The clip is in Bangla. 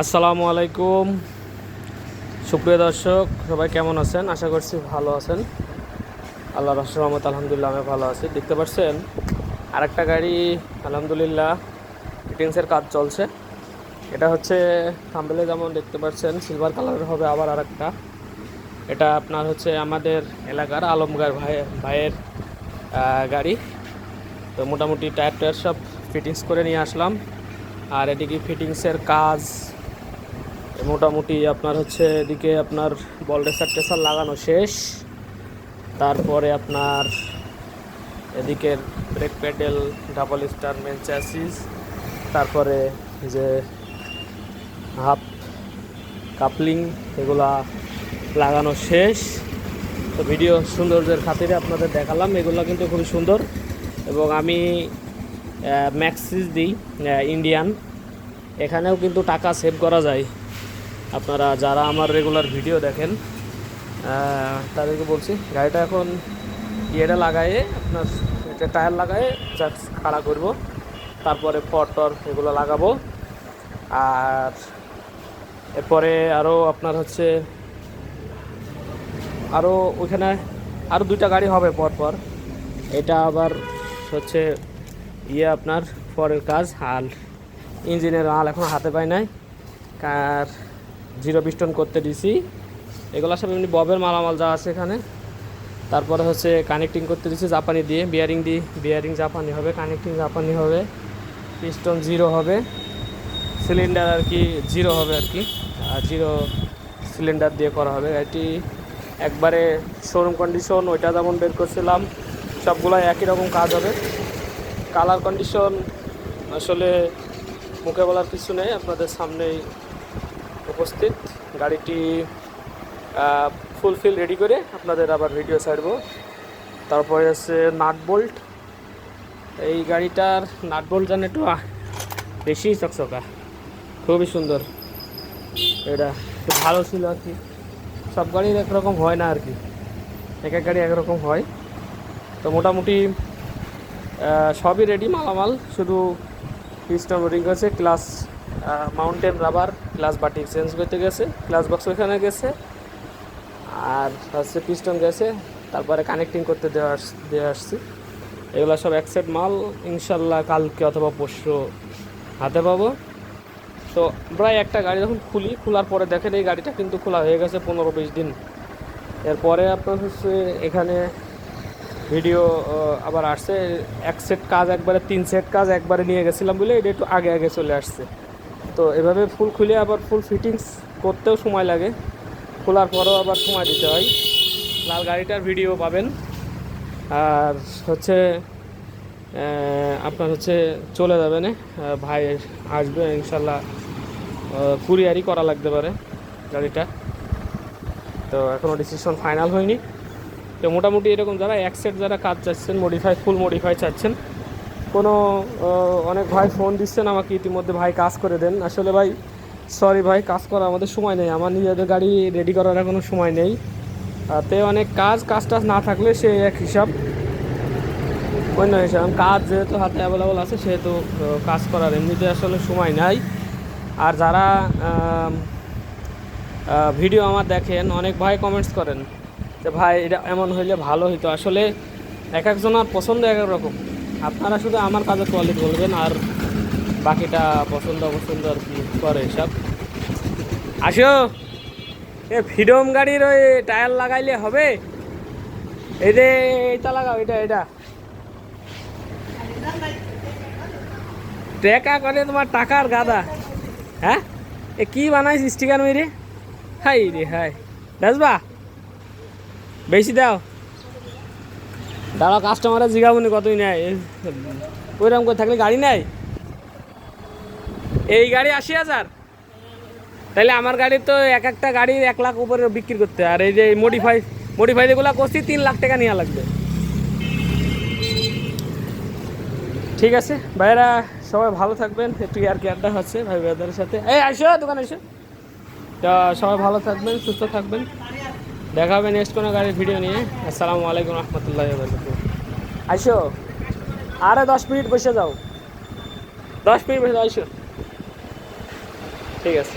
আসসালামু আলাইকুম। সুপ্রিয় দর্শক, সবাই কেমন আছেন? আশা করছি ভালো আছেন। আল্লাহ রহমত আলহামদুলিল্লাহ আমি ভালো আছি। দেখতে পাচ্ছেন, আরেকটা গাড়ি, আলহামদুলিল্লাহ ফিটিংসের কাজ চলছে। এটা হচ্ছে থাম্বেলে যেমন দেখতে পাচ্ছেন সিলভার কালারের হবে আবার আরেকটা। এটা আপনার হচ্ছে আমাদের এলাকার আলমগার ভাই, ভাইয়ের গাড়ি। তো মোটামুটি টায়ার টায়ার সব ফিটিংস করে নিয়ে আসলাম। আর এদিকে ফিটিংসের কাজ মোটামুটি আপনার হচ্ছে এদিকে আপনার বল রেসার টেসার লাগানো শেষ। তারপরে আপনার এদিকের brake pedal double star main chassis তারপরে যে হাফ কাপলিং এগুলা লাগানো শেষ। তো ভিডিও সৌন্দর্যের খাতিরে আপনাদের দেখালাম, এগুলো কিন্তু খুবই সুন্দর। এবং আমি ম্যাক্সিস দিই ইন্ডিয়ান এখানেও কিন্তু টাকা সেভ করা যায়। আপনারা যারা আমার রেগুলার ভিডিও দেখেন তাদেরকে বলছি, গাড়িটা এখন ইয়েটা লাগায়ে, আপনার এটা টায়ার লাগায়ে জাস্ট খাড়া করব, তারপরে ফর টর এগুলো লাগাবো। আর এরপরে আরও আপনার হচ্ছে আরও ওইখানে আরও দুইটা গাড়ি হবে পর পর। এটা আবার হচ্ছে ইয়ে আপনার পরের কাজ আর ইঞ্জিনের মাল এখন হাতে পাই নাই। আর জিরো পিস্টন করতে দিছি। এগুলো সব এমনি ববের মালামাল যা আছে এখানে। তারপরে হচ্ছে কানেক্টিং করতে দিছি জাপানি দিয়ে বিয়ারিং দিয়ে। বিয়ারিং জাপানি হবে কানেক্টিং জাপানি হবে। পিস্টন জিরো হবে। সিলিন্ডার আর কি জিরো হবে আর কি। আর জিরো সিলিন্ডার দিয়ে করা হবে। এটি একবারে শোরুম কন্ডিশন ওইটা যেমন বের করছিলাম, সবগুলাই একই রকম কাজ হবে। কালার কন্ডিশন আসলে মুখে বলার কিছু নেই, আপনাদের সামনেই উপস্থিত। গাড়িটি ফুলফিল রেডি করে আপনাদের আবার ভিডিও ছাড়বো। তারপরে আছে নাট বোল্ট এই গাড়িটার নাট বোল্ট যেন একটু বেশি চকচকা। খুবই সুন্দর। এটা একটু ভালো ছিল আর কি। সব গাড়ির একরকম হয় না আর কি। এক এক গাড়ি একরকম হয়। তো মোটামুটি সবই রেডি মালামাল। শুধু পিস্টন রিং আছে ক্লাস মাউন্টেন রাবার ক্লাস বাটি চেঞ্জ করতে গেছে ক্লাস বক্স ওখানে গেছে, আর হচ্ছে পিস্টন গেছে, তারপরে কানেক্টিং করতে দেওয়া দিয়ে আসছি। এগুলো সব অ্যাকসেপ্ট মাল, ইনশাল্লাহ কালকে অথবা পরশু হাতে পাবো। তো প্রায় একটা গাড়ি যখন খুলি, খোলার পরে দেখেন এই গাড়িটা কিন্তু খোলা হয়ে গেছে পনেরো বিশ দিন। এরপরে আপনার হচ্ছে এখানে ভিডিও আবার আসছে, এক সেট কাজ একবারে, তিন সেট কাজ একবারে নিয়ে গেছিলাম বলে এটা একটু আগে আগে চলে আসছে। তো এভাবে ফুল খুলে আবার ফুল ফিটিংস করতেও সময় লাগে। খোলার পরেও আবার সময় দিতে হয়। লাল গাড়িটার ভিডিও পাবেন। আর হচ্ছে আপনার হচ্ছে চলে যাবেন ভাই আসবে, ইনশাল্লাহ কুরিয়ারই করা লাগতে পারে গাড়িটা। তো এখনও ডিসিশন ফাইনাল হয়নি। তো মোটামুটি এরকম যারা এক সেট যারা কাজ চাচ্ছেন মডিফাই ফুল মডিফাই চাচ্ছেন কোনো অনেক ভাই ফোন দিচ্ছেন আমাকে, ইতিমধ্যে ভাই কাজ করে দেন। আসলে ভাই সরি ভাই, কাজ করার আমাদের সময় নেই। আমার নিজেদের গাড়ি রেডি করার কোনো সময় নেই। তে অনেক কাজ কাজ টাজ না থাকলে সে এক হিসাব। অন্য হিসাব, কাজ যেহেতু হাতে অ্যাভেলেবল আছে, সেহেতু কাজ করার এমনিতে আসলে সময় নাই। আর যারা ভিডিও আমার দেখেন, অনেক ভাই কমেন্টস করেন যে, ভাই, এটা এমন হইলে ভালো হইতো। আসলে এক একজনের পছন্দ এক এক রকম। আপনারা শুধু আমার কাজের কোয়ালিটি বলবেন আর বাকিটা পছন্দ অপছন্দ আর কি করে সব আসো। এ ফ্রিডম গাড়ির ওই টায়ার লাগাইলে হবে? এই যে এটা লাগাও, এটা এটা। টেকা করে তোমার টাকার গাদা। হ্যাঁ? এ কি বানাইছ স্টিকার মেরে? হাই রে হাই। বেসবা বেশি দাও। দাঁড়াও কাস্টমারের জিগাবনি কতই নেয়? ওইরকম করে থাকলে গাড়ি নেয়? এই গাড়ি আশি হাজার। তাহলে আমার গাড়ি তো এক একটা গাড়ি এক লাখ উপরে বিক্রি করতে আর এই যে মডিফাই মডিফাই যেগুলো করছি, তিন লাখ টাকা নেওয়া লাগবে। ঠিক আছে ভাইরা সবাই ভালো থাকবেন। একটু আর কি আড্ডা হচ্ছে, ভাই ভাইদের সাথে। এই আসো দোকানে এসো তা সবাই ভালো থাকবেন, সুস্থ থাকবেন। দেখা হবে নেক্সট কোনো গাড়ির ভিডিও নিয়ে আসসালামু আলাইকুম রহমতুল্লাহ আসো আরে দশ মিনিট বসে যাও দশ মিনিট বসে যাও আসো ঠিক আছে